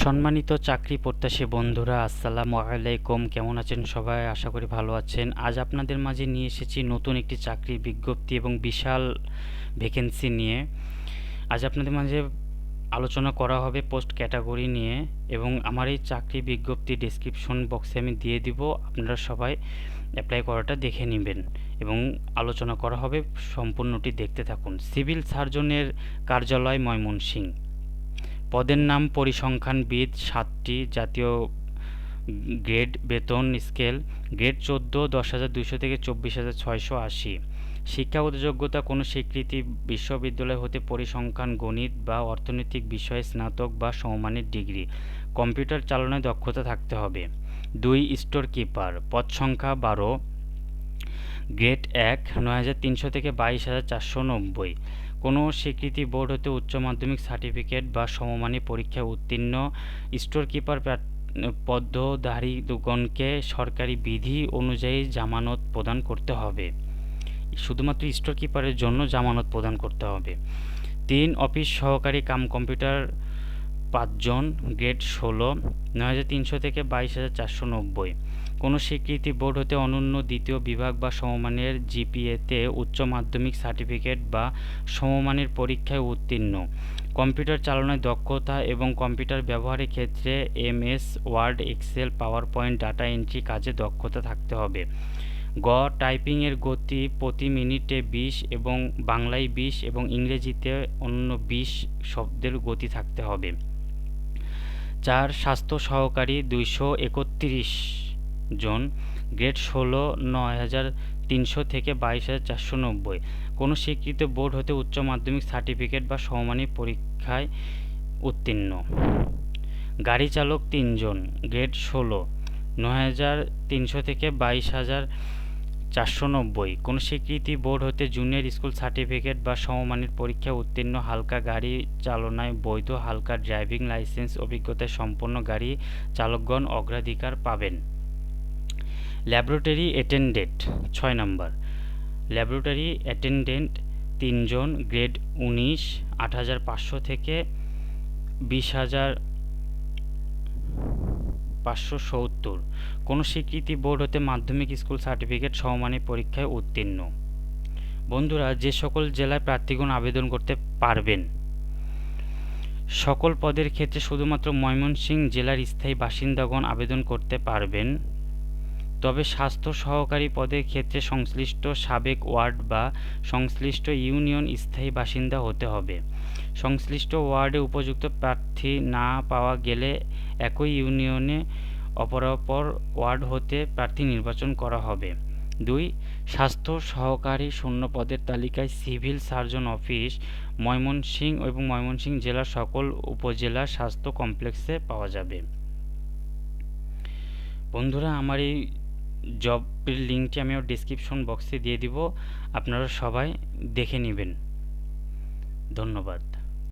সম্মানিত চাকরি প্রত্যাশী বন্ধুরা, আসসালামু আলাইকুম। কেমন আছেন সবাই? আশা করি ভালো আছেন। আজ আপনাদের মাঝে নিয়ে এসেছি নতুন একটি চাকরির বিজ্ঞপ্তি এবং বিশাল ভ্যাকেন্সি নিয়ে। আজ আপনাদের মাঝে আলোচনা করা হবে পোস্ট ক্যাটাগরি নিয়ে এবং আমার এই চাকরি বিজ্ঞপ্তি ডেসক্রিপশন বক্সে আমি দিয়ে দিব। আপনারা সবাই অ্যাপ্লাই করাটা দেখে নেবেন এবং আলোচনা করা হবে সম্পূর্ণটি দেখতে থাকুন। সিভিল সার্জনের কার্যালয় ময়মনসিংহ। পদের নাম পরিসংখ্যানবিদ সাতটি, জাতীয় গ্রেড বেতন স্কেল গ্রেড চোদ্দ, দশ হাজার দুশো থেকে চব্বিশ হাজার ছয়শো আশি। শিক্ষাগত যোগ্যতা কোনো স্বীকৃতি বিশ্ববিদ্যালয় হতে পরিসংখ্যান, গণিত বা অর্থনৈতিক বিষয়ে স্নাতক বা সমমানের ডিগ্রি। কম্পিউটার চালনায় দক্ষতা থাকতে হবে। দুই, স্টোর কিপার। পদ সংখ্যা বারো, গ্রেড এক, নয় হাজার তিনশো থেকে বাইশ হাজার চারশো নব্বই। কোনো স্বীকৃতি বোর্ড হতে উচ্চ মাধ্যমিক সার্টিফিকেট বা সমমানী পরীক্ষায় উত্তীর্ণ স্টোরকিপার কিপার পদ্মধারীগণকে সরকারি বিধি অনুযায়ী জামানত প্রদান করতে হবে। শুধুমাত্র স্টোরকিপারের জন্য জামানত প্রদান করতে হবে। তিন, অফিস সহকারী কাম কম্পিউটার পাঁচজন গ্রেড ষোলো, নয় হাজার তিনশো থেকে বাইশ হাজার চারশো নব্বই। কোনো স্বীকৃতি বোর্ড হতে অনন্য দ্বিতীয় বিভাগ বা সমমানের জিপিএতে উচ্চ মাধ্যমিক সার্টিফিকেট বা সমমানের পরীক্ষায় উত্তীর্ণ। কম্পিউটার চালনায় দক্ষতা এবং কম্পিউটার ব্যবহারের ক্ষেত্রে MS, Word, Excel PowerPoint data entry কাজে দক্ষতা থাকতে হবে। গ, টাইপিংয়ের গতি প্রতি মিনিটে বিশ এবং বাংলায় বিশ এবং ইংরেজিতে অন্য বিশ শব্দের গতি থাকতে হবে। চার স্বাস্থ্য সহকারী দুইশো একত্রিশ জন, গ্রেড ষোলো, নয় হাজার তিনশো থেকে বাইশ হাজার চারশো নব্বই। কোনো স্বীকৃত বোর্ড হতে উচ্চ মাধ্যমিক সার্টিফিকেট বা সমমানী পরীক্ষায় উত্তীর্ণ। গাড়ি চালক তিনজন, গ্রেড ষোলো, নয় হাজার তিনশো থেকে বাইশ হাজার চারশো নব্বই। কোনো স্বীকৃতি বোর্ড হতে জুনিয়র স্কুল সার্টিফিকেট বা সমমানের পরীক্ষায় উত্তীর্ণ হালকা গাড়ি চালনায় বৈধ হালকা ড্রাইভিং লাইসেন্স অভিজ্ঞতায় সম্পন্ন গাড়ি চালকগণ অগ্রাধিকার পাবেন। ল্যাবরেটরি অ্যাটেন্ডেন্ট ছয় নম্বর। ল্যাবরেটরি অ্যাটেন্ডেন্ট তিনজন, গ্রেড উনিশ, আট হাজার পাঁচশো থেকে বিশ হাজার পাঁচশো সত্তর। কোনো স্বীকৃতি বোর্ড হতে মাধ্যমিক স্কুল সার্টিফিকেট সমমানী পরীক্ষায় উত্তীর্ণ। বন্ধুরা, যে সকল জেলায় প্রার্থীগণ আবেদন করতে পারবেন, সকল পদের ক্ষেত্রে শুধুমাত্র ময়মনসিংহ জেলার স্থায়ী বাসিন্দাগণ আবেদন করতে পারবেন। তবে স্বাস্থ্য সহকারী পদের ক্ষেত্রে সংশ্লিষ্ট সাবেক ওয়ার্ড বা সংশ্লিষ্ট ইউনিয়ন স্থায়ী বাসিন্দা হতে হবে। সংশ্লিষ্ট ওয়ার্ডে উপযুক্ত প্রার্থী না পাওয়া গেলে একই ইউনিয়নে অপরাপর ওয়ার্ড হতে প্রার্থী নির্বাচন করা হবে। দুই, স্বাস্থ্য সহকারী শূন্য পদের তালিকায় সিভিল সার্জন অফিস ময়মনসিংহ এবং ময়মনসিংহ জেলার সকল উপজেলা স্বাস্থ্য কমপ্লেক্সে পাওয়া যাবে। বন্ধুরা, আমার এই জবের লিঙ্কটি আমি ডিসক্রিপশন বক্সে দিয়ে দিব। আপনারা সবাই দেখে নেবেন। ধন্যবাদ।